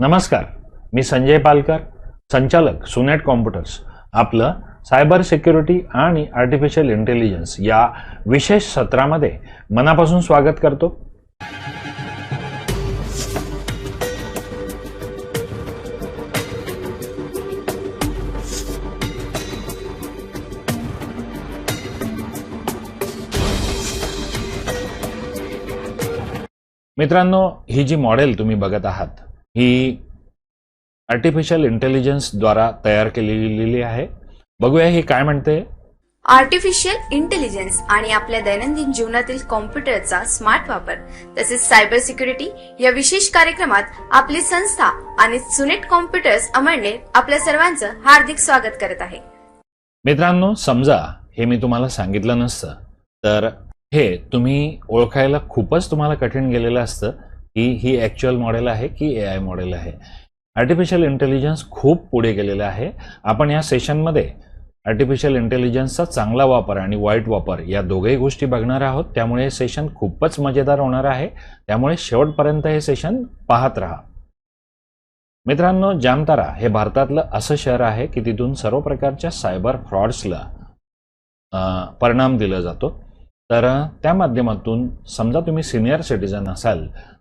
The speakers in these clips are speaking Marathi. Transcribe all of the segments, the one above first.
नमस्कार मी संजय पालकर संचालक सुनेट कॉम्प्युटर्स. आपलं सायबर सिक्युरिटी आणि आर्टिफिशियल इंटेलिजन्स या विशेष सत्रामध्ये मनापासून स्वागत करतो. मित्रांनो ही जी मॉडेल तुम्ही बघत आहात ही आर्टिफिशियल इंटेलिजन्सद्वारा तयार केलेली आहे. बघूया ही काय म्हणते. आर्टिफिशियल इंटेलिजन्स आणि आपल्या दैनंदिन जीवनातील कॉम्प्युटरचा स्मार्ट वापर तसेच सायबर सिक्युरिटी या विशेष कार्यक्रमात आपली संस्था आणि सुनेट कॉम्प्युटर्स अमळनेर आपल्या सर्वांचं हार्दिक स्वागत करत आहे. मित्रांनो समजा हे मी तुम्हाला सांगितलं नसतं तर हे तुम्ही ओळखायला खूपच तुम्हाला कठीण गेलेलं असतं. की ही ॲक्च्युअल मॉडेल आहे की ए आय मॉडेल आहे. आर्टिफिशियल इंटेलिजन्स खूप पुढे गेलेलं आहे. आपण या सेशनमध्ये आर्टिफिशियल इंटेलिजन्सचा चांगला वापर आणि वाईट वापर या दोघही गोष्टी बघणार आहोत. त्यामुळे हे सेशन खूपच मजेदार होणार आहे. त्यामुळे शेवटपर्यंत हे सेशन पाहत राहा. मित्रांनो जामतारा हे भारतातलं असं शहर आहे की तिथून सर्व प्रकारच्या सायबर फ्रॉड्सला परिणाम दिला जातो. तर त्या माध्यमातून समजा तुम्ही सिनियर सिटीजन असाल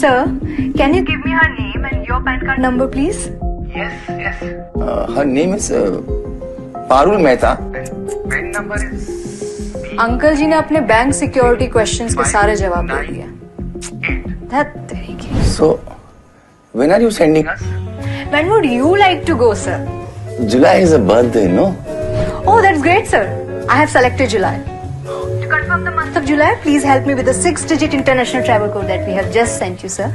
Sir, can you give me her name and your PAN card number, please? Yes, yes. Uh, her name is uh, Parul Mehta. PAN number is. Uncle ji ने अपने बैंक सिक्योरिटी क्वेश्चंस के सारे जवाब दे दिए so when are you sending us when would you like to go sir July is a birthday no oh that's great sir I have selected July of July, please help me with the six-digit international travel code that we have just sent you, sir.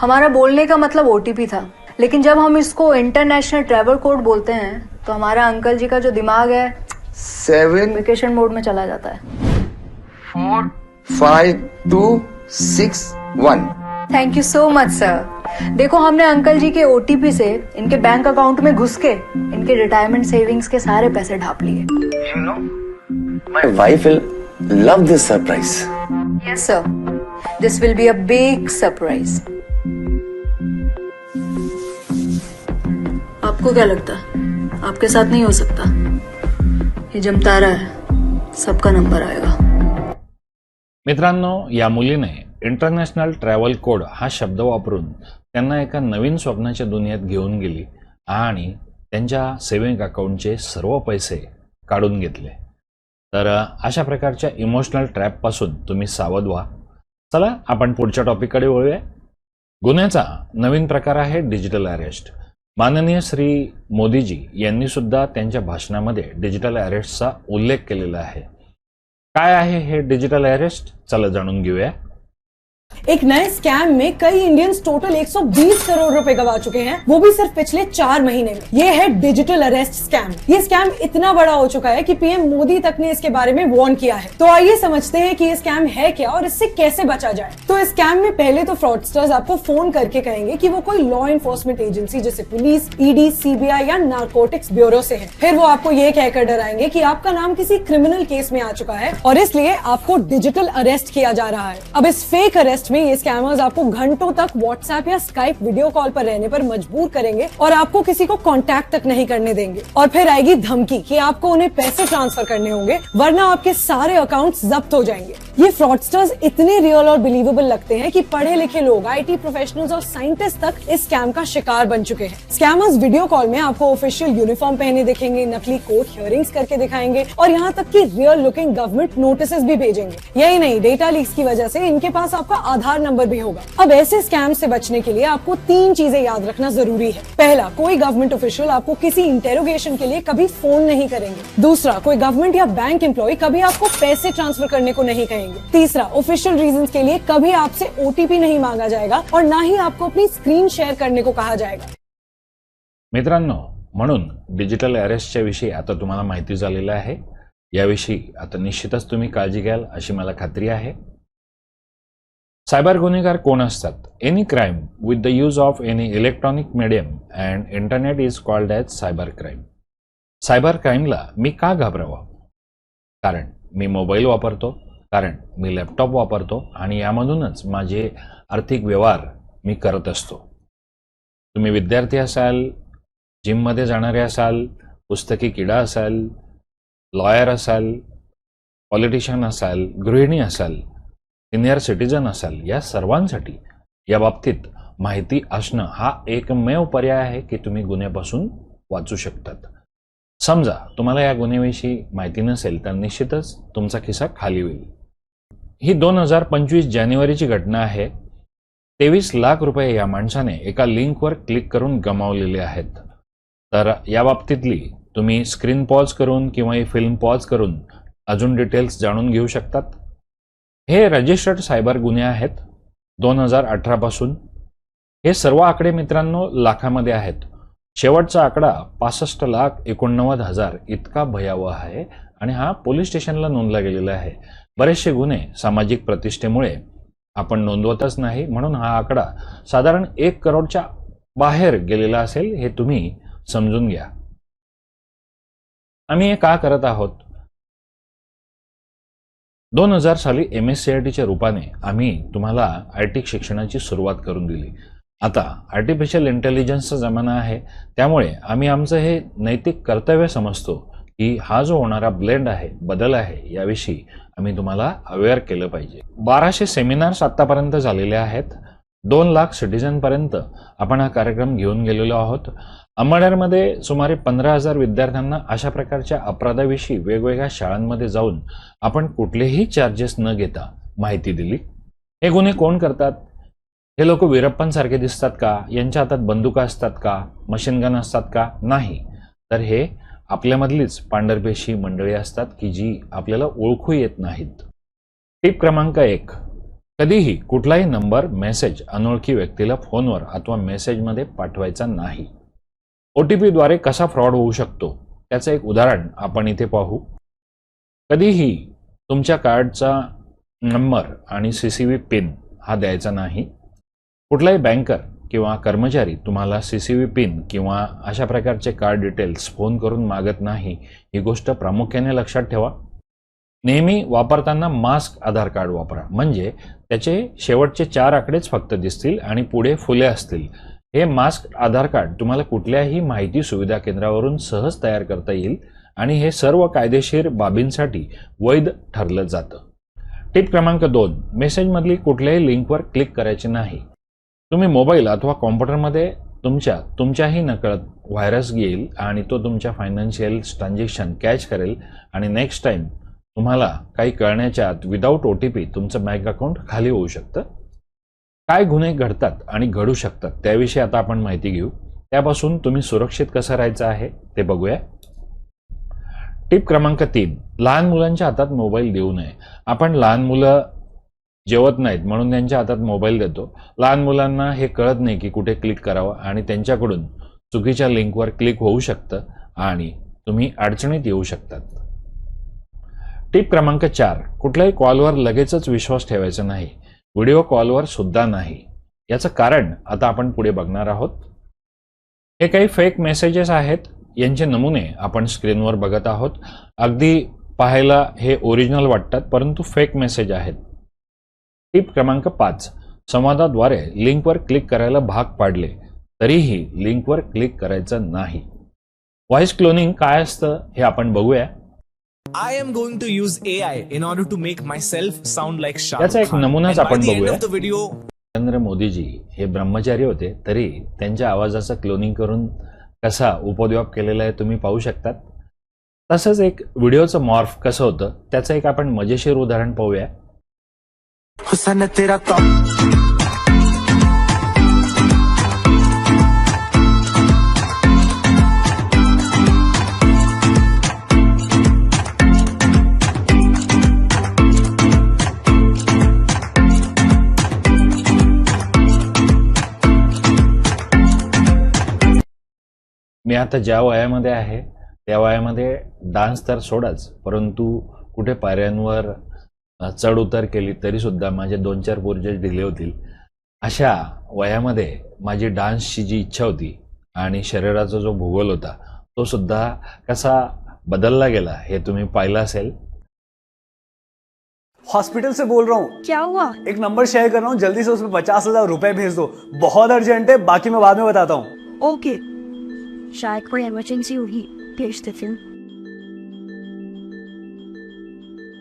हमारा बोलने का मतलब ओटीपी था लेकिन जब हम इसको इंटरनेशनल ट्रैवल कोड बोलते हैं तो हमारा अंकल जी का जो दिमाग है Seven, वेकेशन मोड में चला जाता है four, five, two, six, one. Thank you so much sir देखो हमने अंकल जी के ओटीपी से इनके बैंक अकाउंट में घुस के इनके रिटायरमेंट सेविंग्स के सारे पैसे ढाप लिए You know, my wife will love this surprise. Yes, sir. This will be a big surprise. आपको क्या लगता है आपके साथ नहीं हो सकता ये जमतारा है सबका नंबर आएगा मित्रांनो या मुलीने इंटरनॅशनल ट्रॅव्हल कोड हा शब्द वापरून त्यांना एका नवीन स्वप्नाच्या दुनियेत घेऊन गेली आणि त्यांच्या सेविंग अकाउंटचे सर्व पैसे काढून घेतले तर अशा प्रकारच्या इमोशनल ट्रॅपपासून तुम्ही सावध व्हा. चला आपण पुढच्या टॉपिककडे वळूया. गुन्ह्याचा नवीन प्रकार आहे डिजिटल अरेस्ट माननीय श्री मोदीजी यांनी सुद्धा त्यांच्या भाषणामध्ये डिजिटल अरेस्टचा उल्लेख केलेला आहे. काय आहे हे डिजिटल अरेस्ट चला जाणून घेऊया. एक नए स्कैम में कई इंडियंस टोटल 120 करोड़ रुपए गवा चुके हैं। वो भी सिर्फ़ पिछले चार महीने में। ये है डिजिटल अरेस्ट स्कैम ये स्कैम इतना बड़ा हो चुका है कि पीएम मोदी तक ने इसके बारे में वार्न किया है। तो आइए समझते हैं कि ये स्कैम है क्या और इससे कैसे बचा जाए। तो इस स्कैम में पहले तो फ्रॉडस्टर्स आपको फ़ोन करके कहेंगे की वो कोई लॉ इन्फोर्समेंट एजेंसी जैसे पुलिस ईडी सीबीआई या नार्कोटिक्स ब्यूरो से है। फिर वो आपको ये कहकर डराएँगे की आपका नाम किसी क्रिमिनल केस में आ चुका है और इसलिए आपको डिजिटल अरेस्ट किया जा रहा है। अब इस फेक अरेस्ट में ये स्कैमर्स आपको घंटों तक व्हाट्सएप या स्काइप वीडियो कॉल पर रहने पर मजबूर करेंगे और आपको किसी को कॉन्टेक्ट तक नहीं करने देंगे। और फिर आएगी धमकी की आपको उन्हें पैसे ट्रांसफ़र करने होंगे, वरना आपके सारे अकाउंट जब्त हो जाएँगे। ये फ्रॉडस्टर्स इतने रियल और बिलीवेबल लगते हैं कि पढ़े लिखे लोग आईटी प्रोफेशनल्स और साइंटिस्ट तक इस स्कैम का शिकार बन चुके हैं। स्कैमर्स वीडियो कॉल में आपको ऑफिशियल यूनिफॉर्म पहने दिखेंगे, नकली कोर्ट हियरिंग्स करके दिखाएँगे और यहाँ तक कि रियल लुकिंग गवर्नमेंट नोटिस भी भेजेंगे। यही नहीं डेटा लीक्स की वजह से इनके पास आपका आधार नंबर भी होगा। अब ऐसे स्कैम से बचने के लिए आपको तीन चीज़ें याद रखना ज़रूरी है। पहला, कोई गवर्नमेंट ऑफिशियल आपको किसी इंटेरोगेशन के लिए कभी फ़ोन नहीं करेंगे। दूसरा, कोई गवर्नमेंट या बैंक एम्प्लॉय कभी आपको पैसे ट्रांसफ़र करने को नहीं कहेंगे। जाएंगे। तीसरा ऑफिशियल रीजन के लिए कभी आपसे ओटीपी नहीं मांगा जाएगा और ना ही आपको अपनी स्क्रीन शेयर करने को कहा जाएगा। मित्रांनो म्हणून डिजिटल अरेस्टच्या विषयी आता तुम्हाला माहिती झालेलं आहे. याविषयी आता निश्चितच तुम्ही काळजी घ्याल अशी मला खात्री आहे. सायबर गुन्हेगार कोण असतात? Any crime with the use of any electronic medium and internet is called as cyber crime cyber क्राईमला मी का घाबरावं? कारण मी मोबाईल वापरतो. कारण मी लॅपटॉप वापरतो आणि यामधूनच माझे आर्थिक व्यवहार मी करत असतो. तुम्ही विद्यार्थी असाल जिममध्ये जाणारे असाल पुस्तकी किडा असाल लॉयर असाल पॉलिटिशियन असाल गृहिणी असाल सिनियर सिटीजन असाल या सर्वांसाठी या बाबतीत माहिती असणं हा एकमेव पर्याय आहे की तुम्ही गुन्ह्यापासून वाचू शकतात. समजा तुम्हाला या गुन्ह्याविषयी माहिती नसेल तर निश्चितच तुमचा खिसा खाली होईल. ही दोन हजार पंचवीस जानेवारीची घटना आहे. तेवीस लाख रुपये या माणसाने एका लिंकवर क्लिक करून गमावलेले आहेत. तर या बाबतीतली तुम्ही स्क्रीन पॉज करून किंवा ही फिल्म पॉज करून अजून डिटेल्स जाणून घेऊ शकतात? हे रजिस्टर्ड सायबर गुन्हे आहेत दोन हजार अठरापासून हे सर्व आकडे मित्रांनो लाखामध्ये आहेत. शेवटचा आकडा पासष्ट लाख एकोणनव्वद हजार इतका भयावह आहे आणि हा पोलीस स्टेशनला नोंदला गेलेला आहे. बरेचसे गुन्हे सामाजिक प्रतिष्ठेमुळे आपण नोंदवतच नाही म्हणून हा आकडा साधारण एक करोडच्या बाहेर गेलेला असेल हे तुम्ही समजून घ्या. आम्ही हे का करत आहोत? दोन हजार साली एम एस सी आय टीच्या रूपाने आम्ही तुम्हाला आय टी शिक्षणाची सुरुवात करून दिली. आता आर्टिफिशियल इंटेलिजन्सचा जमाना आहे त्यामुळे आम्ही आमचं हे नैतिक कर्तव्य समजतो. की हा जो होणारा ब्लेंड आहे बदल आहे याविषयी आम्ही तुम्हाला अवेअर केलं पाहिजे. बाराशे सेमिनार्स आतापर्यंत झालेले आहेत. दोन लाख सिटीजनपर्यंत आपण हा कार्यक्रम घेऊन गेलेलो आहोत. अंबाडेरमध्ये सुमारे पंधरा हजार विद्यार्थ्यांना अशा प्रकारच्या अपराधाविषयी वेगवेगळ्या शाळांमध्ये जाऊन आपण कुठलेही चार्जेस न घेता माहिती दिली. हे गुन्हे कोण करतात? हे लोक विरप्पांसारखे दिसतात का? यांच्या हातात बंदुका असतात का? मशीनगन असतात का? नाही. तर हे आपल्यामधलीच पांढरपेशी मंडळी असतात की जी आपल्याला ओळखू येत नाहीत. टिप क्रमांक एक. कधीही कुठलाही नंबर मेसेज अनोळखी व्यक्तीला फोनवर अथवा मेसेजमध्ये पाठवायचा नाही. ओ टी पीद्वारे कसा फ्रॉड होऊ शकतो? त्याचं एक उदाहरण आपण इथे पाहू. कधीही तुमच्या कार्डचा नंबर आणि सी सी व्ही पिन हा द्यायचा नाही. कुठलाही बँकर किंवा कर्मचारी तुम्हाला सी सी व्ही पिन किंवा अशा प्रकारचे कार्ड डिटेल्स फोन करून मागत नाही ही गोष्ट प्रामुख्याने लक्षात ठेवा. नेहमी वापरताना मास्क आधार कार्ड वापरा. म्हणजे त्याचे शेवटचे चार आकडेच फक्त दिसतील आणि पुढे फुले असतील. हे मास्क आधार कार्ड तुम्हाला कुठल्याही माहिती सुविधा केंद्रावरून सहज तयार करता येईल आणि हे सर्व कायदेशीर बाबींसाठी वैध ठरलं जातं. टिप क्रमांक दोन. मेसेजमधली कुठल्याही लिंकवर क्लिक करायचे नाही. तुम्ही मोबाईल अथवा कॉम्प्युटरमध्ये तुमच्या तुमच्याही नकळत व्हायरस येईल आणि तो तुमच्या फायनान्शियल ट्रान्झॅक्शन कॅच करेल आणि नेक्स्ट टाईम तुम्हाला काही कळण्याच्या आत विदाऊट ओ टी पी तुमचं बँक अकाउंट खाली होऊ शकतं. काय गुन्हे घडतात आणि घडू शकतात त्याविषयी आता आपण माहिती घेऊ. त्यापासून तुम्ही सुरक्षित कसं राहायचं आहे ते बघूया. टिप क्रमांक तीन लहान मुलांच्या हातात मोबाईल देऊ नये. आपण लहान मुलं जेवत नाहीत म्हणून त्यांच्या हातात मोबाईल देतो. लहान मुलांना हे कळत नाही की कुठे क्लिक करावं आणि त्यांच्याकडून चुकीच्या लिंकवर क्लिक होऊ शकतं आणि तुम्ही अडचणीत येऊ शकतात. टिप क्रमांक चार कुठल्याही कॉलवर लगेचच विश्वास ठेवायचा नाही. व्हिडिओ कॉलवर सुद्धा नाही. याचं कारण आता आपण पुढे बघणार आहोत. हे काही फेक मेसेजेस आहेत. यांचे नमुने आपण स्क्रीनवर बघत आहोत. अगदी पाहायला हे ओरिजिनल वाटतात परंतु फेक मेसेज आहेत. टिप क्रमांक पाच. संवादाद्वारे लिंकवर क्लिक करायला भाग पाडले. तरीही लिंकवर क्लिक करायचं नाही. व्हॉइस क्लोनिंग काय असतं हे आपण बघूया. I am going to use AI in order to make myself sound like Shah त्याचा Rukh एक. नमुनाच आपण बघूया. video, नरेंद्र मोदीजी हे ब्रह्मचारी होते तरी त्यांच्या आवाजाचं क्लोनिंग करून कसा उपद्व्याप केलेला आहे तुम्ही पाहू शकतात. तसंच एक व्हिडिओचं मॉर्फ कसं होतं त्याचं एक आपण मजेशीर उदाहरण पाहूया. हुसन तेरा तो। मी आता ज्या वयामध्ये आहे त्या वयामध्ये डान्स तर सोडाच परंतु कुठे पायऱ्यांवर चढ उतार केली तरी सुद्धा माझे दोन चार प्रोजेक्ट दिले होतील अशा वयामध्ये माझी डान्सची जी इच्छा होती आणि शरीराचा जो भूगोल होता तो सुद्धा कसा बदलला गेला हे तुम्ही पाहिलं असेल. हॉस्पिटल से बोल रहा हूँ। क्या हुआ? एक नंबर शेयर कर रहा हूँ जल्दी से उसमें पचास हजार रुपए भेज दो। बहुत अर्जेंट है बाकी मैं बाद में बताता हूँ। ओके शायद कोई इमरजेंसी होगी भेज देती हूँ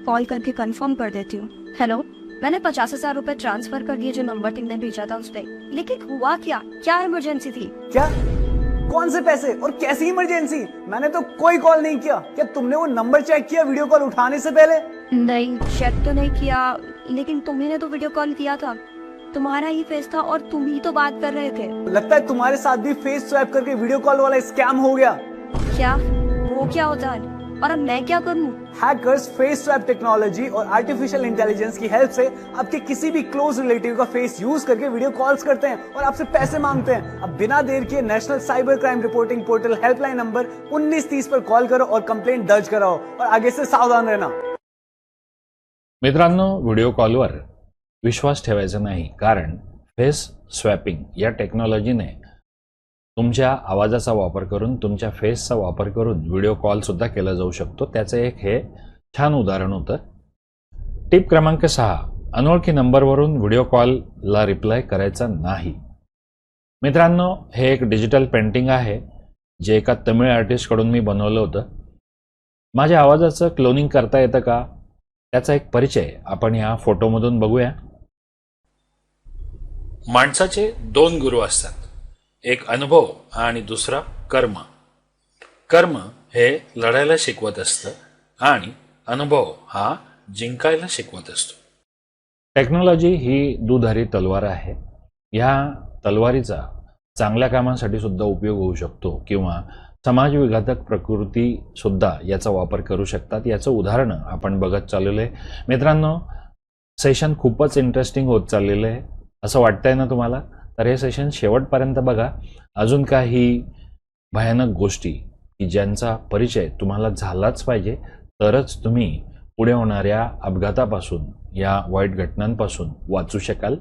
कॉल करके कंफर्म कर देती हूँ। हेलो मैंने पचास हज़ार रूपए ट्रांसफ़र कर दिए जो नंबर तुमने भेजा था उस पर लेकिन हुआ क्या? क्या इमरजेंसी थी? क्या? कौन से पैसे और कैसी इमरजेंसी मैंने तो कोई कॉल नहीं किया। क्या तुमने वो नंबर चेक किया वीडियो कॉल उठाने से पहले? नहीं चेक तो नहीं किया लेकिन तुम्ही ने तो वीडियो कॉल किया था। तुम्हारा ही फेस था और तुम ही तो बात कर रहे थे। लगता है तुम्हारे साथ भी फेस स्वैप करके वीडियो कॉल वाला स्कैम हो गया। क्या? वो क्या होता है? और अब मैं क्या करूँ? हैकर्स फेस स्वैप टेक्नोलॉजी और आर्टिफिशियल इंटेलिजेंस की हेल्प से आपके किसी भी क्लोज रिलेटिव का फेस यूज़ करके वीडियो कॉल्स करते हैं और आपसे पैसे मांगते हैं। अब बिना देर किए national cyber crime reporting portal helpline number 1930 पर कॉल करो और कंप्लेंट दर्ज कराओ और आगे से सावधान रहना। मित्रांनो व्हिडिओ कॉलवर विश्वास ठेवायचा नाही कारण फेस स्वॅपिंग या टेक्नॉलॉजीने तुमच्या आवाजाचा वापर करून तुमच्या फेसचा वापर करून व्हिडिओ कॉलसुद्धा केला जाऊ शकतो. त्याचं एक हे छान उदाहरण होतं. टिप क्रमांक सहा. अनोळखी नंबरवरून व्हिडिओ कॉलला रिप्लाय करायचा नाही. मित्रांनो हे एक डिजिटल पेंटिंग आहे जे एका तमिळ आर्टिस्टकडून मी बनवलं होतं. माझ्या आवाजाचं क्लोनिंग करता येतं का? त्याचा एक परिचय आपण ह्या फोटोमधून बघूया. माणसाचे दोन गुरु असतात. एक अनुभव आणि दुसरा कर्म. कर्म हे लढायला शिकवत असतं आणि अनुभव हा जिंकायला शिकवत असतो. टेक्नॉलॉजी ही दुधारी तलवार आहे. ह्या तलवारीचा चांगल्या कामासाठी सुद्धा उपयोग होऊ शकतो किंवा समाजविघातक प्रकृती सुद्धा याचा वापर करू शकतात. याचं उदाहरण आपण बघत चाललेलं आहे. मित्रांनो सेशन खूपच इंटरेस्टिंग होत चाललेलं आहे. असं वाटतंय ना तुम्हाला? तर हे सेशन शेवटपर्यंत बघा. अजून काही भयानक गोष्टी की ज्यांचा परिचय तुम्हाला झालाच पाहिजे. तरच तुम्ही पुढे होणाऱ्या अपघातापासून या वाईट घटनांपासून वाचू शकाल.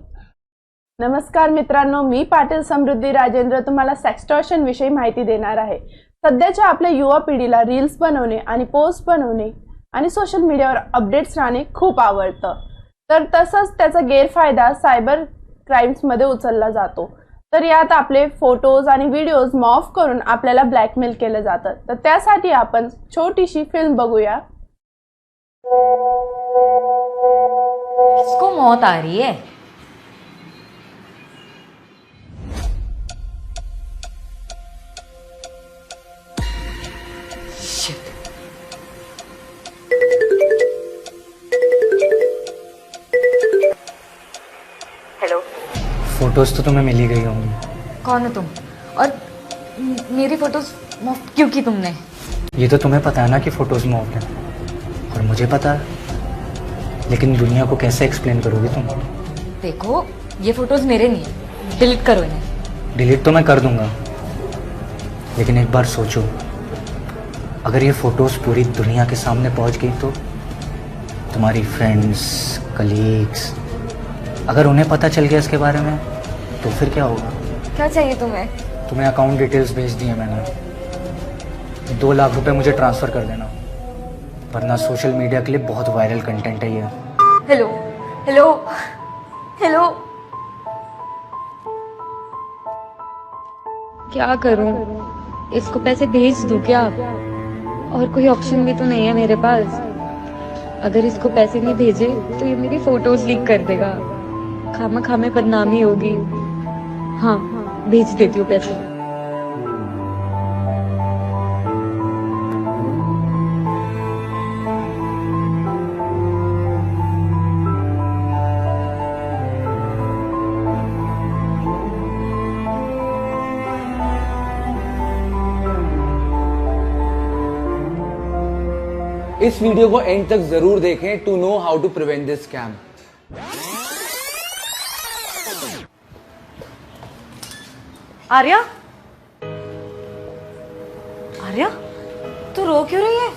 नमस्कार मित्रांनो मी पाटील समृद्धी राजेंद्र तुम्हाला सेक्स्टॉर्शन विषयी माहिती देणार आहे. सध्याच्या आपल्या युवा पिढीला रील्स बनवणे आणि पोस्ट बनवणे आणि सोशल मीडियावर अपडेट्स राहणे खूप आवडतं. तर तसंच त्याचा गैरफायदा सायबर क्राईम्समध्ये उचलला जातो. तर यात आपले फोटोज आणि व्हिडिओज मॉफ करून आपल्याला ब्लॅकमेल केलं जातं. तर त्यासाठी आपण छोटीशी फिल्म बघूया. किसको मौत आ रही है. फ़ोटोज़ तो तुम्हें मिल ही गई होंगी। कौन हो तुम? और मेरी फ़ोटोज़ मुफ़्त क्यों की तुमने? ये तो तुम्हें पता है ना कि फ़ोटोज़ में ऑफ़ है। और मुझे पता है। लेकिन दुनिया को कैसे एक्सप्लेन करोगी तुम? देखो ये फ़ोटोज़ मेरे नहीं है। डिलीट करो इन्हें। डिलीट तो मैं कर दूँगा। लेकिन एक बार सोचो अगर ये फ़ोटोज़ पूरी दुनिया के सामने पहुँच गई तो तुम्हारी फ्रेंड्स कलीग्स अगर उन्हें पता चल गया इसके बारे में तो फिर क्या होगा? क्या चाहिए तुम्हें? तुम्हें अकाउंट डिटेल्स भेज दिए मैंने। दो लाख रुपए मुझे ट्रांसफ़र कर देना। वरना सोशल मीडिया के लिए बहुत वायरल कंटेंट है ये। हेलो हेलो हेलो क्या करूँ? इसको पैसे भेज दूँ क्या? और कोई ऑप्शन भी तो नहीं है मेरे पास। अगर इसको पैसे नहीं भेजे तो ये मेरी फ़ोटोज़ लीक कर देगा। खामा खामे बदनामी होगी। हाँ भेज देती हूँ पैसे। इस वीडियो को एंड तक ज़रूर देखें to know how to prevent this scam. Arya? Arya, तू रो क्यों रही है?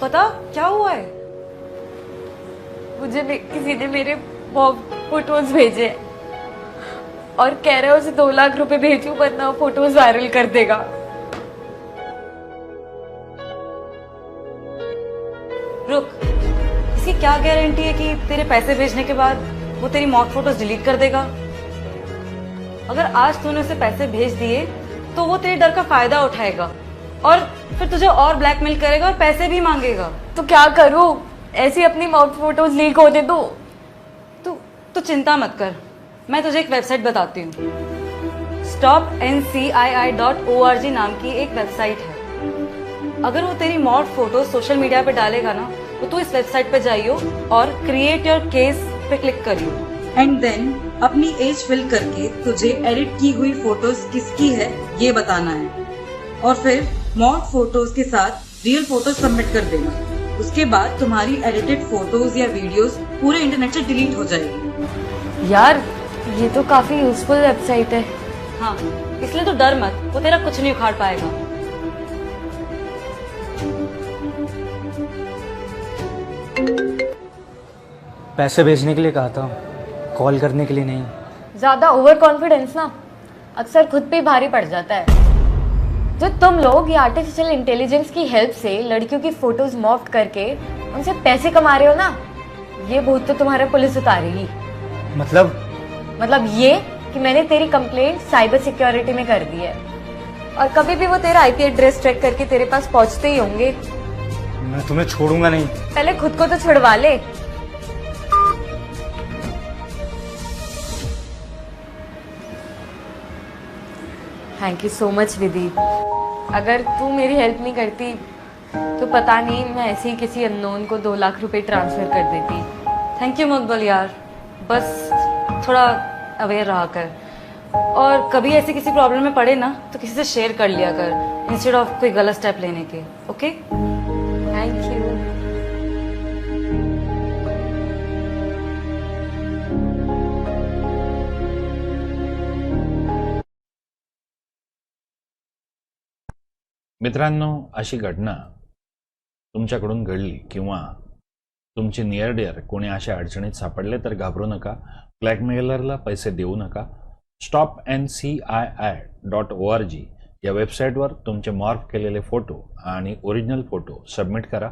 पता क्या हुआ है? मुझे किसी ने मेरे फ़ोटोज़ भेजे। और कह रहे हो उसे दो लाख रुपए भेजू, वरना वो फ़ोटोज़ वायरल कर देगा। रुक, इसकी क्या गारंटी है कि तेरे पैसे भेजने के बाद वो तेरी मौत फ़ोटोज़ डिलीट कर देगा? अगर आज तूने उसे पैसे भेज दिए तो वो तेरे डर का फ़ायदा उठाएगा। और फिर तुझे और ब्लैकमेल करेगा और पैसे भी मांगेगा। तो क्या करूँ? ऐसी अपनी माउथ फ़ोटोज़ लीक होने दो। तू तू चिंता मत कर। मैं तुझे एक वेबसाइट बताती हूँ। Stop N C I I dot O R G नाम की एक वेबसाइट है। अगर वो तेरी मॉड फ़ोटो सोशल मीडिया पे डालेगा ना तो तू इस वेबसाइट पे जाइयो और क्रिएट योर केस पे क्लिक करियो। एंड देन अपनी एज फिल करके तुझे एडिट की हुई फ़ोटोज़ किसकी है ये बताना है। और फिर मॉड फ़ोटोज़ के साथ रियल फ़ोटोज़ सबमिट कर देना। उसके बाद तुम्हारी एडिटेड फ़ोटोज़ या वीडियोस पूरे इंटरनेट से डिलीट हो जाएगी। यार ये तो काफ़ी यूजफुल वेबसाइट है। हाँ। इसलिए तो डर मत वो तेरा कुछ नहीं उखाड़ पाएगा। पैसे भेजने के लिए कहा था। कॉल करने के लिए नहीं। ज़्यादा ओवर कॉन्फिडेंस ना अक्सर खुद पे भारी पड़ जाता है। जो तुम लोग ये आर्टिफिशियल इंटेलिजेंस की हेल्प से लड़कियों की फ़ोटोज़ मॉफ्ट करके उनसे पैसे कमा रहे हो ना ये भूत तो तुम्हारा पुलिस उतारेगी। मतलब? मतलब ये कि मैंने तेरी कंप्लेंट साइबर सिक्योरिटी में कर दी है। और कभी भी वो तेरा आईपी एड्रेस ट्रैक करके तेरे पास पहुँचते ही होंगे। मैं तुम्हें छोड़ूँगा नहीं। पहले खुद को तो छुड़वा ले। Thank you so much Vidhi अगर तू मेरी हेल्प नहीं करती तो पता नहीं मैं ऐसे ही किसी अननोन को दो लाख रुपए ट्रांसफ़र कर देती। थैंक यू मुकबल यार। बस थोड़ा अवेयर रहा कर। और कभी ऐसी किसी प्रॉब्लम में पड़े ना तो किसी से शेयर कर लिया कर इंस्टेड ऑफ़ कोई गलत स्टेप लेने के ओके थैंक यू मित्रांनो अशी घटना तुमच्याकडून घडली किंवा तुमचे नियर डिअर कोणी अशा अडचणीत सापडले तर घाबरू नका. ब्लॅकमेलरला पैसे देऊ नका. Stop N C I I dot O R G या वेबसाईटवर तुमचे मॉर्फ केलेले फोटो आणि ओरिजिनल फोटो सबमिट करा.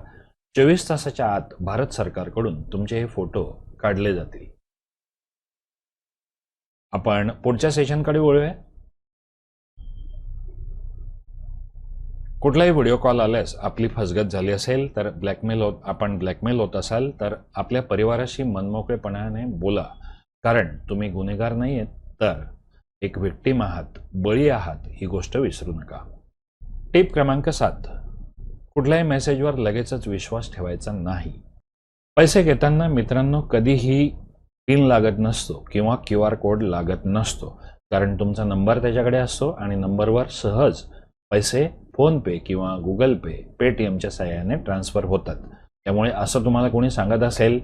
चोवीस तासाच्या आत भारत सरकारकडून तुमचे हे फोटो काढले जातील. आपण पुढच्या सेशनकडे वळूया. कुठलाही व्हिडिओ कॉल आल्यास आपली फसगत झाली असेल तर ब्लॅकमेल होत आपण ब्लॅकमेल होत असाल तर आपल्या परिवाराशी मनमोकळेपणाने बोला. कारण तुम्ही गुन्हेगार नाही आहेत तर एक विक्टीम आहात बळी आहात ही गोष्ट विसरू नका. टिप क्रमांक सात. कुठल्याही मेसेजवर लगेचच विश्वास ठेवायचा नाही. पैसे घेताना मित्रांनो कधीही पिन लागत नसतो किंवा क्यू आर कोड लागत नसतो. कारण तुमचा नंबर त्याच्याकडे असतो आणि नंबरवर सहज पैसे फोनपे किंवा गुगल पे पेटीएमच्या सहाय्याने ट्रान्सफर होतात. त्यामुळे असं तुम्हाला कोणी सांगत असेल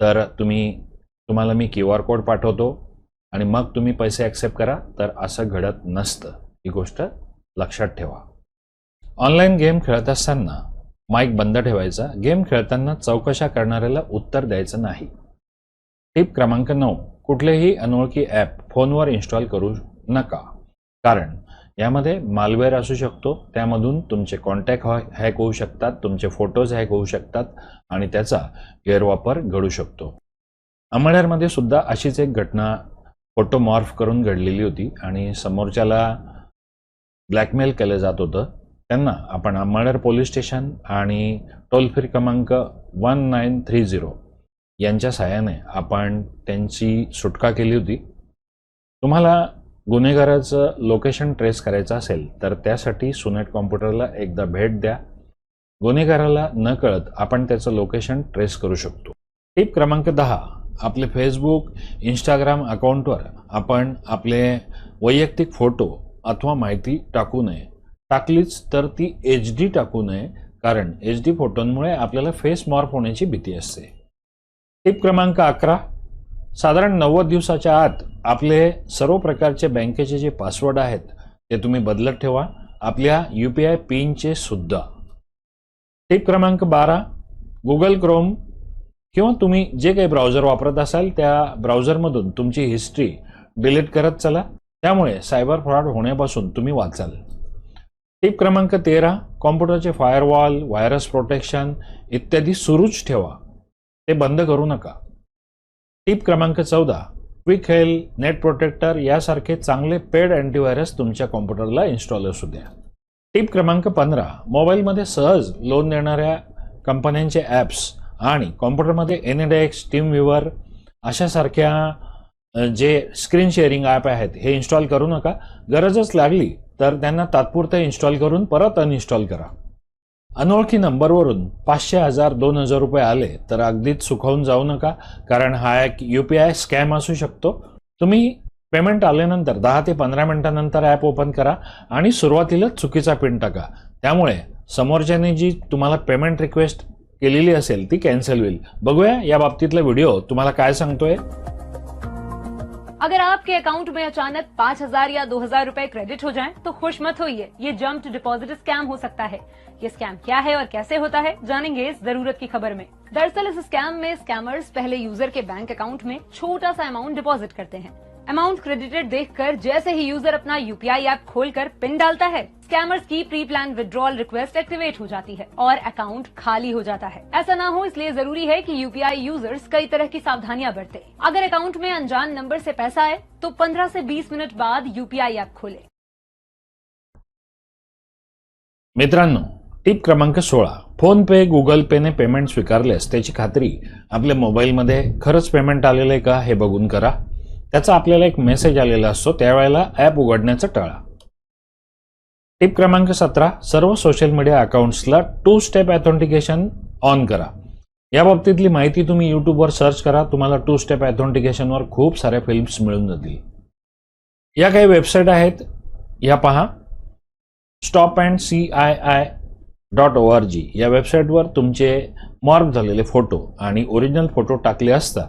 तर तुम्ही तुम्हाला मी क्यू आर कोड पाठवतो आणि मग तुम्ही पैसे ॲक्सेप्ट करा तर असं घडत नसतं. ही गोष्ट लक्षात ठेवा. ऑनलाईन गेम खेळत असताना माईक बंद ठेवायचा. गेम खेळताना चौकशा करणाऱ्याला उत्तर द्यायचं नाही. टिप क्रमांक नऊ. कुठलेही अनोळखी ॲप फोनवर इन्स्टॉल करू नका. कारण यामध्ये मालवेअर असू शकतो. त्यामधून तुमचे कॉन्टॅक्ट हॅक होऊ शकतात. तुमचे फोटोज हॅक होऊ शकतात. आणि त्याचा गैरवापर घडू शकतो. अमळनेरमध्ये सुद्धा अशीच एक घटना फोटो मॉर्फ करून घडलेली होती. आणि समोरच्याला ब्लॅकमेल केलं जात होतं. त्यांना आपण अमळनेर पोलीस स्टेशन आणि टोल फ्री क्रमांक वन नाईन थ्री झिरो यांच्या सहाय्याने आपण त्यांची सुटका केली होती. तुम्हाला गुन्हेगाराचं लोकेशन ट्रेस करायचं असेल तर त्यासाठी सुनेट कॉम्प्युटरला एकदा भेट द्या. गुन्हेगाराला न कळत आपण त्याचं लोकेशन ट्रेस करू शकतो. टिप क्रमांक दहा आपले फेसबुक इंस्टाग्राम अकाउंटवर आपण आपले वैयक्तिक फोटो अथवा माहिती टाकू नये. टाकलीच तर ती एच डी टाकू नये कारण एच डी फोटोंमुळे आपल्याला फेस मॉर्फ होण्याची भीती असते. टिप क्रमांक अकरा साधारण नव्वद दिवसाच्या आत आपले सर्व प्रकारचे बँकेचे जे पासवर्ड आहेत ते तुम्ही बदलत ठेवा. आपल्या यू पी आय पिनचे सुद्धा. टिप क्रमांक बारा गुगल क्रोम किंवा तुम्ही जे काही ब्राउझर वापरत असाल त्या ब्राउझरमधून तुमची हिस्ट्री डिलीट करत चला. त्यामुळे सायबर फ्रॉड होण्यापासून तुम्ही वाचाल. टिप क्रमांक तेरा कॉम्प्युटरचे फायरवॉल व्हायरस प्रोटेक्शन इत्यादी सुरूच ठेवा. ते बंद करू नका. टिप क्रमांक चौदा. क्विक हेल नेट प्रोटेक्टर यासारखे चांगले पेड अँटीव्हायरस तुमच्या कॉम्प्युटरला इन्स्टॉल असू द्या. टिप क्रमांक पंधरा. मोबाईलमध्ये सहज लोन देणाऱ्या कंपन्यांचे ॲप्स आणि कॉम्प्युटरमध्ये एनएडेक्स टीम व्ह्युअर अशासारख्या जे स्क्रीन शेअरिंग ॲप आहेत हे इन्स्टॉल करू नका. गरजच लागली तर त्यांना तात्पुरतं इन्स्टॉल करून परत अनइन्स्टॉल करा. अनोळखी नंबरवरून पाचशे हजार दोन हजार रुपये आले तर अगदीच सुखावून जाऊ नका कारण हा एक यू पी आय स्कॅम असू शकतो. तुम्ही पेमेंट आल्यानंतर दहा ते पंधरा मिनिटानंतर ॲप ओपन करा आणि सुरुवातीलाच चुकीचा पिन टाका. त्यामुळे समोरच्याने जी तुम्हाला पेमेंट रिक्वेस्ट केलेली असेल ती कॅन्सल होईल. बघूया या बाबतीतला व्हिडिओ तुम्हाला काय सांगतोय. अगर आपके अकाउंट में अचानक पाँच हज़ार या दो हज़ार रूपए क्रेडिट हो जाएँ, तो खुश मत होइए। ये जम्प डिपॉजिट स्कैम हो सकता है। ये स्कैम क्या है और कैसे होता है जानेंगे इस ज़रूरत की खबर में। दरअसल इस स्कैम में स्कैमर्स पहले यूज़र के बैंक अकाउंट में छोटा सा अमाउंट डिपॉजिट करते हैं। अमाउंट क्रेडिटेड देखकर जैसे ही यूज़र अपना यूपीआई ऐप खोलकर पिन डालता है स्कैमर्स की pre plan withdrawal request activate हो जाती है और अकाउंट खाली हो जाता है। ऐसा ना हो, इसलिए ज़रूरी है कि यूपीआई यूज़र्स कई तरह की सावधानियाँ बरतें। अगर अकाउंट में अनजान नंबर से पैसा आए तो 15 से 20 मिनट बाद यूपीआई ऐप खोलें। मित्रांनो, टिप क्रमांक सोळा. फ़ोन पे गुगल पेने पेमेंट स्वीकारल्यास त्याची खात्री आपल्या खरंच पेमेंट आलेलं आहे का, हे बघून करा. त्याचा आपल्याला एक मेसेज आलेला असतो त्यावेळेला ॲप उघडण्याचं टाळा. टिप क्रमांक सतरा सर्व सोशल मीडिया अकाउंट्सला टू स्टेप ऑथेंटिकेशन ऑन करा. या बाबतीतली माहिती तुम्ही यूट्यूबवर सर्च करा तुम्हाला टू स्टेप ऑथेंटिकेशनवर खूप साऱ्या फिल्म्स मिळून जातील. या काही वेबसाईट आहेत या पहा. Stop and C I I dot O R G या वेबसाईटवर तुमचे मॉर्क झालेले फोटो आणि ओरिजिनल फोटो टाकले असता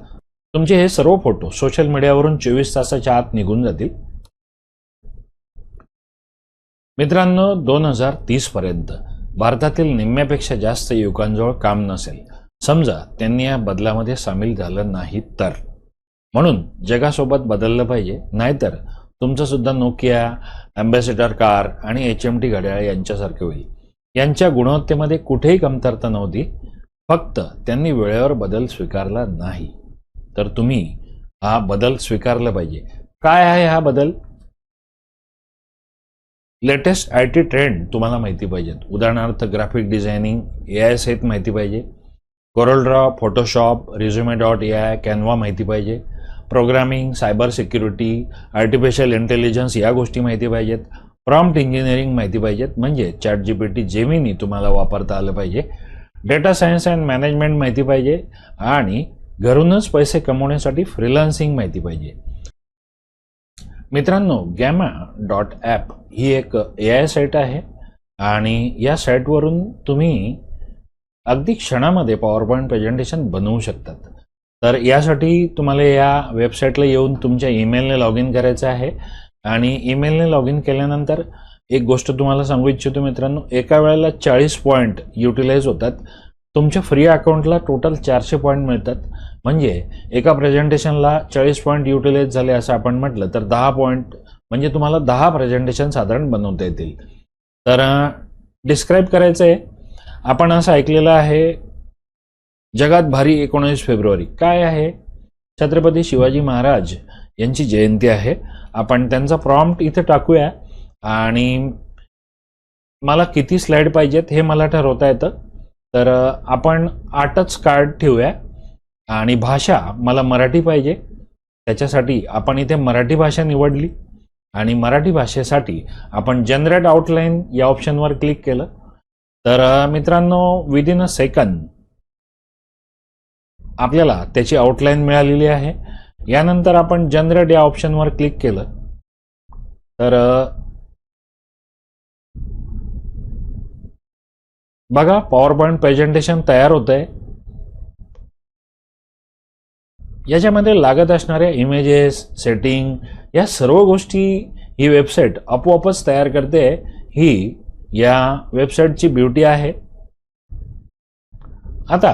तुमचे हे सर्व फोटो सोशल मीडियावरून चोवीस तासाच्या आत निघून जातील. मित्रांनो दोन हजार तीस पर्यंत भारतातील निम्म्यापेक्षा जास्त युवकांजवळ काम नसेल. समजा त्यांनी या बदलामध्ये सामील झालं नाही तर. म्हणून जगासोबत बदललं पाहिजे. नाहीतर तुमचं सुद्धा नोकिया अँबॅसेडर कार आणि एच एम टी घड्याळ यांच्यासारखे होईल. यांच्या गुणवत्तेमध्ये कुठेही कमतरता नव्हती. फक्त त्यांनी वेळेवर बदल स्वीकारला नाही. तर तुम्ही हा बदल स्वीकारला पाहिजे. काय आहे हा बदल? लेटेस्ट आय टी ट्रेंड तुम्हाला माहिती पाहिजेत. उदाहरणार्थ ग्राफिक डिझायनिंग ए आय सहित माहिती पाहिजे. CorelDRAW Photoshop resume dot A I Canva माहिती पाहिजे. Programming cyber security artificial intelligence या गोष्टी माहिती पाहिजेत. प्रॉम्प्ट इंजिनिअरिंग माहिती पाहिजेत. म्हणजे chat G P T Gemini तुम्हाला वापरता आलं पाहिजे. डेटा सायन्स अँड मॅनेजमेंट माहिती पाहिजे. आणि घरूनच पैसे कमवण्यासाठी फ्रीलान्सिंग माहिती पाहिजे. मित्रांनो गॅमा डॉट ॲप ही एक ए आय साईट आहे आणि या साईटवरून तुम्ही अगदी क्षणामध्ये पॉवर पॉईंट प्रेझेंटेशन बनवू शकतात. तर यासाठी तुम्हाला या वेबसाईटला येऊन तुमच्या ईमेलने लॉग इन करायचं आहे आणि ईमेलने लॉग इन केल्यानंतर एक गोष्ट तुम्हाला सांगू इच्छितो मित्रांनो एका वेळेला चाळीस पॉईंट युटिलाइज होतात. तुमच्या फ्री अकाउंटला टोटल चारशे पॉईंट मिळतात. म्हणजे एका प्रेझेंटेशनला चाळीस पॉईंट युटिलाइज झाले असं आपण म्हटलं तर दहा पॉईंट म्हणजे तुम्हाला दहा प्रेझेंटेशन साधारण बनवता येतील. तर डिस्क्राईब करायचं आहे आपण असं ऐकलेलं आहे जगात भारी एकोणीस फेब्रुवारी. काय आहे? छत्रपती शिवाजी महाराज यांची जयंती आहे. आपण त्यांचा प्रॉम्प्ट इथे टाकूया. आणि मला किती स्लाईड पाहिजेत हे मला ठरवता येतं. तर आपण आठच कार्ड ठेवूया. आणि भाषा मला मराठी पाहिजे. त्याच्यासाठी आपण इथे मराठी भाषा निवडली आणि मराठी भाषेसाठी आपण जनरेट आउटलाईन या ऑप्शनवर क्लिक केलं. तर मित्रांनो विदिन अ सेकंद आपल्याला त्याची आउटलाईन मिळालेली आहे. यानंतर आपण जनरेट या ऑप्शनवर क्लिक केलं. तर बघा पॉवर पॉईंट प्रेझेंटेशन तयार होत आहे याच्यामध्ये लागत असणाऱ्या इमेजेस सेटिंग या सर्व गोष्टी ही वेबसाईट आपोआपच तयार करते. ही या वेबसाईटची ब्युटी आहे. आता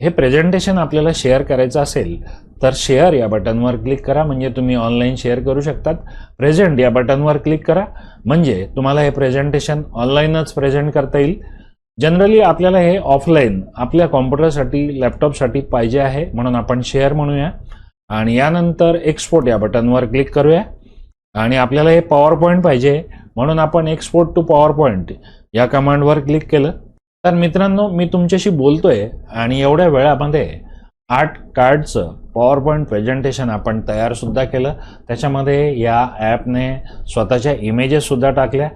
हे प्रेझेंटेशन आपल्याला शेअर करायचं असेल तर शेअर या बटनवर क्लिक करा. म्हणजे तुम्ही ऑनलाईन शेअर करू शकतात. प्रेझेंट या बटनवर क्लिक करा. म्हणजे तुम्हाला हे प्रेझेंटेशन ऑनलाईनच प्रेझेंट करता येईल. जनरली आपल्याला हे ऑफलाईन आपल्या कॉम्प्युटरसाठी लॅपटॉपसाठी पाहिजे आहे. म्हणून आपण शेअर म्हणूया. आणि यानंतर एक्सपोर्ट या बटनवर क्लिक करूया. आणि आपल्याला हे पॉवर पॉईंट पाहिजे. म्हणून आपण एक्सपोर्ट टू पॉवर पॉईंट या कमांडवर क्लिक केलं. तर मित्रांनो मी तुमच्याशी बोलतोय. आणि एवढ्या वेळामध्ये आठ कार्डचं पॉवर पॉईंट प्रेझेंटेशन आपण तयारसुद्धा केलं. त्याच्यामध्ये या ॲपने स्वतःच्या इमेजेससुद्धा टाकल्या.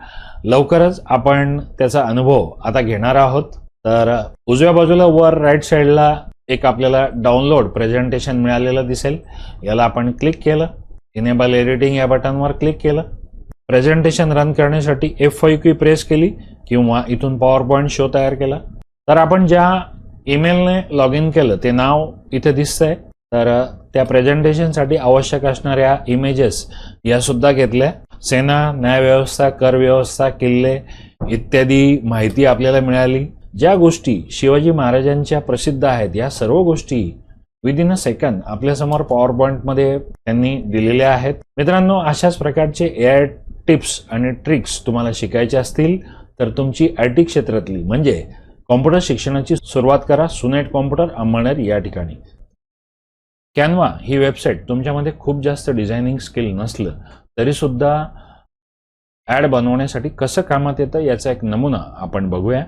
लवकरच आपण त्याचा अनुभव आता घेणार आहोत. तर उजव्या बाजूला वर राईट साईडला एक आपल्याला डाउनलोड प्रेझेंटेशन मिळालेलं दिसेल. याला आपण क्लिक केलं. इनेबल एडिटिंग या बटनवर क्लिक केलं. प्रेझेंटेशन रन करण्यासाठी एफ फाईव्ह की प्रेस केली किंवा इथून पॉवर पॉईंट शो तयार केला. तर आपण ज्या ईमेलने लॉग इन केलं ते नाव इथे दिसतंय. तर त्या प्रेझेंटेशनसाठी आवश्यक असणाऱ्या इमेजेस या सुद्धा घेतल्या. सेना न्यायव्यवस्था कर व्यवस्था किल्ले इत्यादी माहिती आपल्याला मिळाली. ज्या गोष्टी शिवाजी महाराजांच्या प्रसिद्ध आहेत या सर्व गोष्टी विदिन अ सेकंद आपल्यासमोर पॉवर पॉईंटमध्ये त्यांनी दिलेल्या आहेत. मित्रांनो अशाच प्रकारचे एआय टिप्स आणि ट्रिक्स तुम्हाला शिकायचे असतील तर तुमची आय टी क्षेत्रातली म्हणजे कॉम्प्युटर शिक्षणाची सुरुवात करा. सुनेट कॉम्प्युटर अंबळनेर या ठिकाणी. कॅनवा ही वेबसाईट तुमच्यामध्ये खूप जास्त डिझायनिंग स्किल नसलं तरीसुद्धा ॲड बनवण्यासाठी कसं कामात येतं याचा एक नमुना आपण बघूया.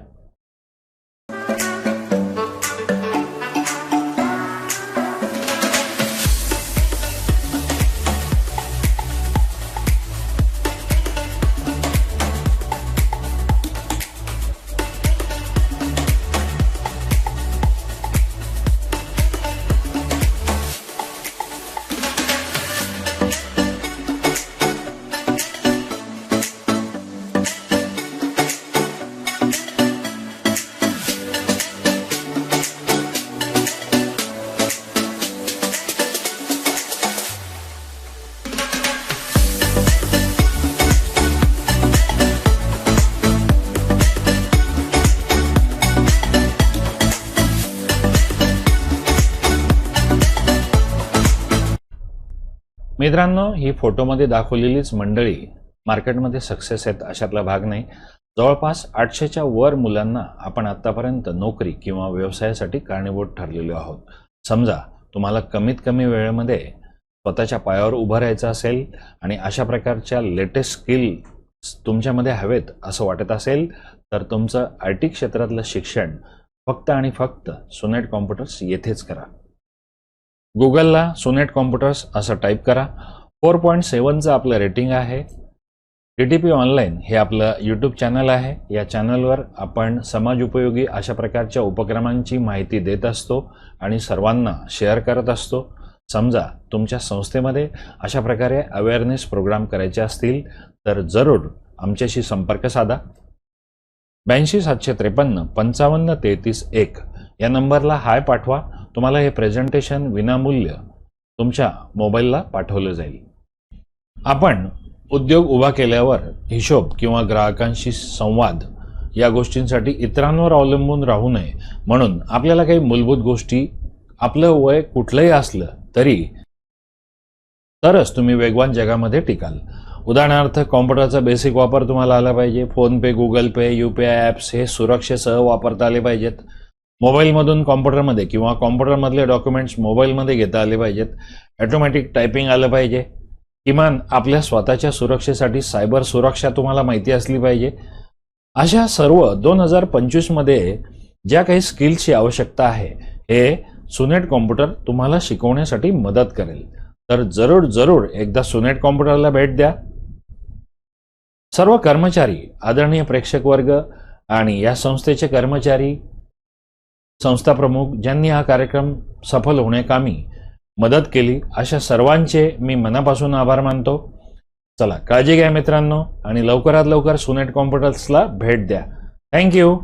मित्रांनो ही फोटोमध्ये दाखवलेलीच मंडळी मार्केटमध्ये सक्सेस आहेत अशातला भाग नाही. जवळपास आठशेच्या वर मुलांना आपण आतापर्यंत नोकरी किंवा व्यवसायासाठी कारणीभूत ठरलेलो आहोत. समजा तुम्हाला कमीत कमी वेळेमध्ये स्वतःच्या पायावर उभं राहायचं असेल आणि अशा प्रकारच्या लेटेस्ट स्किल तुमच्यामध्ये हवेत असं वाटत असेल तर तुमचं आय टी क्षेत्रातलं शिक्षण फक्त आणि फक्त सुनेट कॉम्प्युटर्स येथेच करा. गुगलला सोनेट कॉम्प्युटर्स असं टाईप करा. फोर पॉईंट सेवनचं आपलं रेटिंग आहे. टी टी पी ऑनलाईन हे आपलं यूट्यूब चॅनल आहे. या चॅनलवर आपण समाज उपयोगी अशा प्रकारच्या उपक्रमांची माहिती देत असतो आणि सर्वांना शेअर करत असतो. समजा तुमच्या संस्थेमध्ये अशा प्रकारे अवेअरनेस प्रोग्राम करायचे असतील तर जरूर आमच्याशी संपर्क साधा. ब्याऐंशी सातशे त्रेपन्न पंचावन्न तेहतीस एक या नंबरला हाय पाठवा. तुम्हाला हे प्रेझेंटेशन विनामूल्य तुमच्या मोबाईलला पाठवलं जाईल. आपण उद्योग उभा केल्यावर हिशोब किंवा ग्राहकांशी संवाद या गोष्टींसाठी इतरांवर अवलंबून राहू नये म्हणून आपल्याला काही मूलभूत गोष्टी आपलं वय कुठलंही असलं तरी तरच तुम्ही वेगवान जगामध्ये टिकाल. उदाहरणार्थ कॉम्प्युटरचा बेसिक वापर तुम्हाला आला पाहिजे. PhonePe Google Pay U P I apps हे सुरक्षेसह वापरता आले पाहिजेत. मोबाईलमधून कॉम्प्युटरमध्ये किंवा कॉम्प्युटरमधले डॉक्युमेंट्स मोबाईलमध्ये घेता आले पाहिजेत. ॲटोमॅटिक टायपिंग आलं पाहिजे. किमान आपल्या स्वतःच्या सुरक्षेसाठी सायबर सुरक्षा तुम्हाला माहिती असली पाहिजे. अशा सर्व दोन हजार पंचवीसमध्ये ज्या काही स्किल्सची आवश्यकता आहे हे सुनेट कॉम्प्युटर तुम्हाला शिकवण्यासाठी मदत करेल. तर जरूर जरूर एकदा सुनेट कॉम्प्युटरला भेट द्या. सर्व कर्मचारी आदरणीय प्रेक्षक वर्ग आणि या संस्थेचे कर्मचारी संस्था प्रमुख ज्यांनी हा कार्यक्रम सफल होण्याकामी मदत केली अशा सर्वांचे मी मनापासून आभार मानतो. चला काळजी घ्या मित्रांनो आणि लवकरात लवकर सुनेट कॉम्प्युटर्सला भेट द्या. थँक्यू